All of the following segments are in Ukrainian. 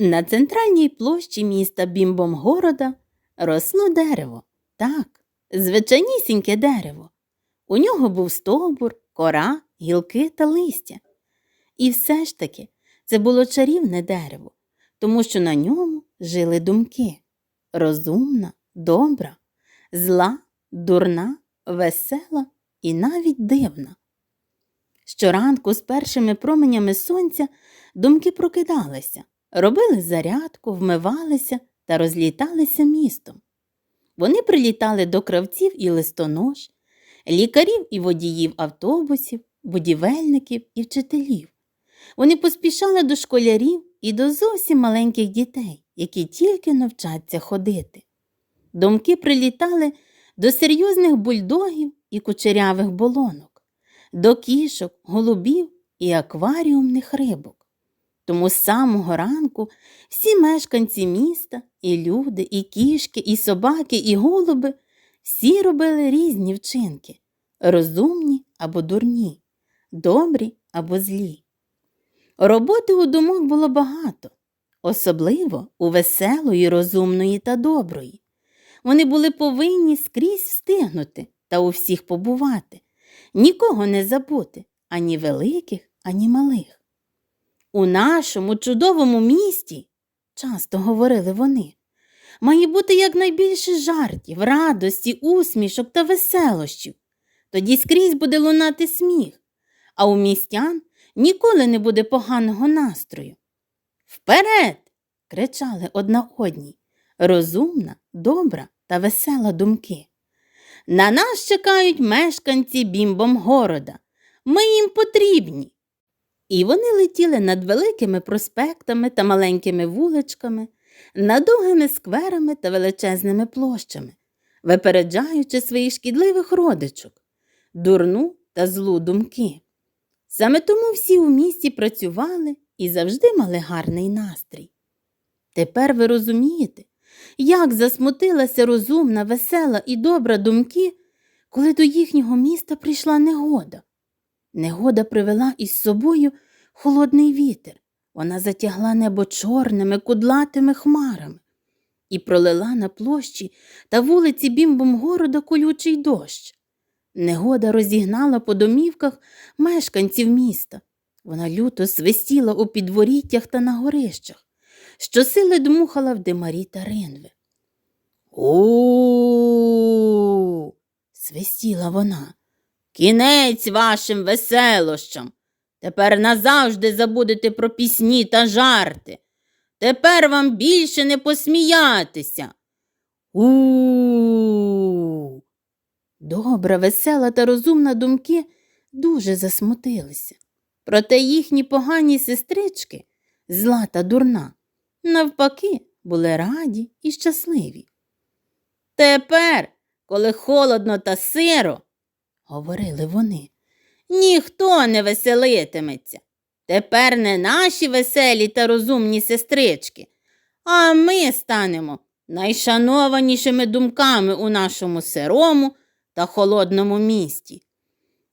На центральній площі міста Бімбомгорода росло дерево. Так, звичайнісіньке дерево. У нього був стовбур, кора, гілки та листя. І все ж таки це було чарівне дерево, тому що на ньому жили думки розумна, добра, зла, дурна, весела і навіть дивна. Щоранку з першими променями сонця думки прокидалися, робили зарядку, вмивалися та розліталися містом. Вони прилітали до кравців і листонож, лікарів і водіїв автобусів, будівельників і вчителів. Вони поспішали до школярів і до зовсім маленьких дітей, які тільки навчаться ходити. Думки прилітали до серйозних бульдогів і кучерявих болонок, до кішок, голубів і акваріумних рибок. Тому з самого ранку всі мешканці міста, і люди, і кішки, і собаки, і голуби всі робили різні вчинки розумні або дурні, добрі або злі. Роботи у думок було багато, особливо у веселої, розумної та доброї. Вони були повинні скрізь встигнути та у всіх побувати, нікого не забути, ані великих, ані малих. У нашому чудовому місті, часто говорили вони, має бути якнайбільше жартів, радості, усмішок та веселощів. Тоді скрізь буде лунати сміх, а у містян ніколи не буде поганого настрою. Вперед! кричали одна одній, розумна, добра та весела думки. На нас чекають мешканці бімбомгорода. Ми їм потрібні. І вони летіли над великими проспектами та маленькими вуличками, над довгими скверами та величезними площами, випереджаючи своїх шкідливих родичок, дурну та злу думки. Саме тому всі у місті працювали і завжди мали гарний настрій. Тепер ви розумієте, як засмутилася розумна, весела і добра думки, коли до їхнього міста прийшла негода. Негода привела із собою холодний вітер. Вона затягла небо чорними, кудлатими хмарами і пролила на площі та вулиці бімбом города колючий дощ. Негода розігнала по домівках мешканців міста. Вона люто свистіла у підворіттях та на горищах, щосили дмухала в димарі та ринви. У. свистіла вона. Кінець вашим веселощам. Тепер назавжди забудете про пісні та жарти. Тепер вам більше не посміятися. У. Добра, весела та розумна думки дуже засмутилися. Проте їхні погані сестрички, зла та дурна, навпаки, були раді і щасливі. Тепер, коли холодно та сиро, говорили вони, ніхто не веселитиметься. Тепер не наші веселі та розумні сестрички, а ми станемо найшанованішими думками у нашому сирому та холодному місті.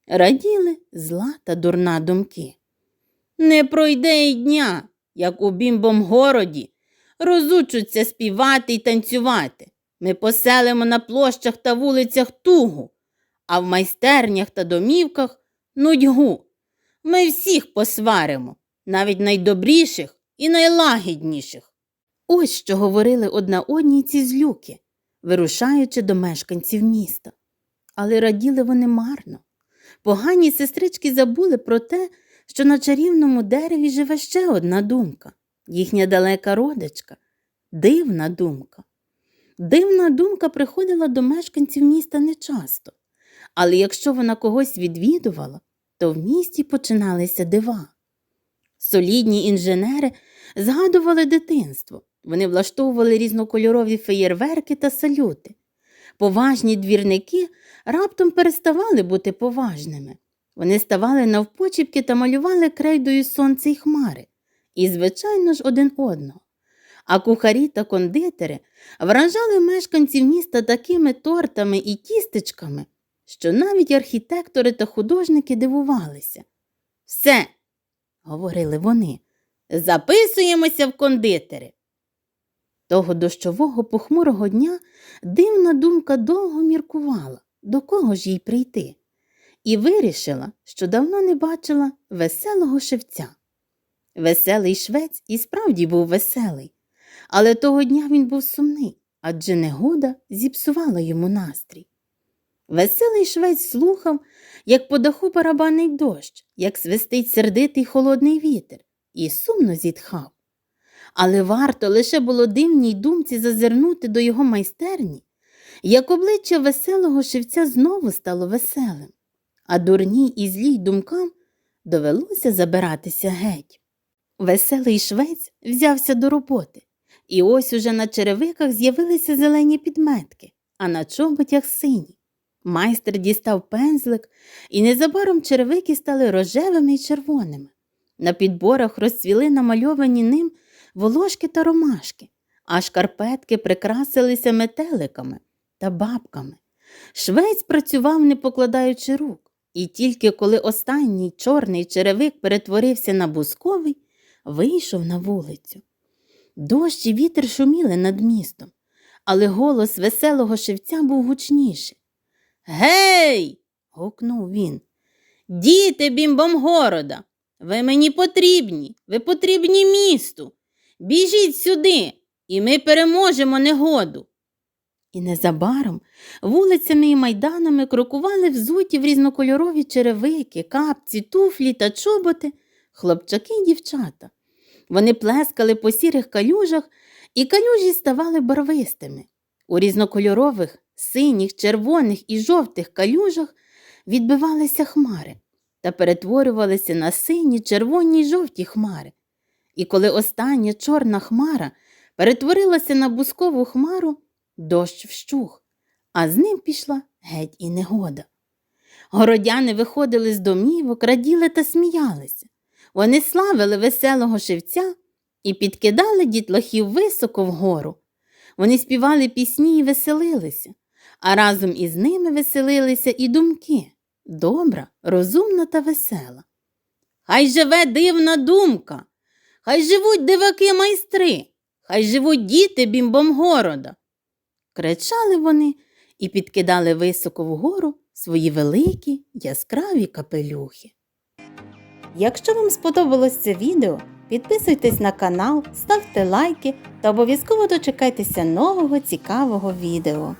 Раділи зла та дурна думки. Не пройде й дня, як у бімбом городі, розучуться співати й танцювати. Ми поселимо на площах та вулицях тугу, а в майстернях та домівках нудьгу. Ми всіх посваримо, навіть найдобріших і найлагідніших. Ось що говорили одна одній ці злюки, вирушаючи до мешканців міста. Але раділи вони марно. Погані сестрички забули про те, що на чарівному дереві живе ще одна думка, їхня далека родичка, дивна думка. Дивна думка приходила до мешканців міста нечасто, але якщо вона когось відвідувала, то в місті починалися дива. Солідні інженери згадували дитинство, вони влаштовували різнокольорові феєрверки та салюти. Поважні двірники раптом переставали бути поважними. Вони ставали навпочіпки та малювали крейдою сонце й хмари, і, звичайно ж, один одного. А кухарі та кондитери вражали мешканців міста такими тортами і тістечками, що навіть архітектори та художники дивувалися. Все, говорили вони, Записуємося в кондитери. Того дощового похмурого дня дивна думка довго міркувала, до кого ж їй прийти, і вирішила, що давно не бачила веселого шевця. Веселий швець і справді був веселий, але того дня він був сумний, адже негода зіпсувала йому настрій. Веселий швець слухав, як по даху барабанить дощ, як свистить сердитий холодний вітер, і сумно зітхав. Але варто лише було дивній думці зазирнути до його майстерні, як обличчя веселого шевця знову стало веселим, а дурній і злій думкам довелося забиратися геть. Веселий швець взявся до роботи, і ось уже на черевиках з'явилися зелені підметки, а на чоботях сині. Майстер дістав пензлик, і незабаром черевики стали рожевими й червоними. На підборах розцвіли намальовані ним волошки та ромашки, а шкарпетки прикрасилися метеликами та бабками. Швець працював, не покладаючи рук, і тільки коли останній чорний черевик перетворився на бусковий, вийшов на вулицю. Дощ і вітер шуміли над містом, але голос веселого шевця був гучніший. Гей. гукнув він. Діти бімбомгорода, ви мені потрібні, ви потрібні місту. Біжіть сюди, і ми переможемо негоду. І незабаром вулицями і майданами крокували взуті в різнокольорові черевики, капці, туфлі та чоботи, хлопчаки й дівчата. Вони плескали по сірих калюжах, і калюжі ставали барвистими. У різнокольорових, синіх, червоних і жовтих калюжах відбивалися хмари та перетворювалися на сині, червоні й жовті хмари. І коли остання чорна хмара перетворилася на бускову хмару, дощ вщух, а з ним пішла геть і негода. Городяни виходили з домівок, раділи та сміялися. Вони славили веселого шевця і підкидали дітлахів високо вгору. Вони співали пісні і веселилися, а разом із ними веселилися і думки добра, розумна та весела. Хай живе дивна думка, хай живуть диваки майстри, хай живуть діти бімбомгорода. Кричали вони і підкидали високо вгору свої великі яскраві капелюхи. Якщо вам сподобалось це відео, підписуйтесь на канал, ставте лайки та обов'язково дочекайтеся нового цікавого відео.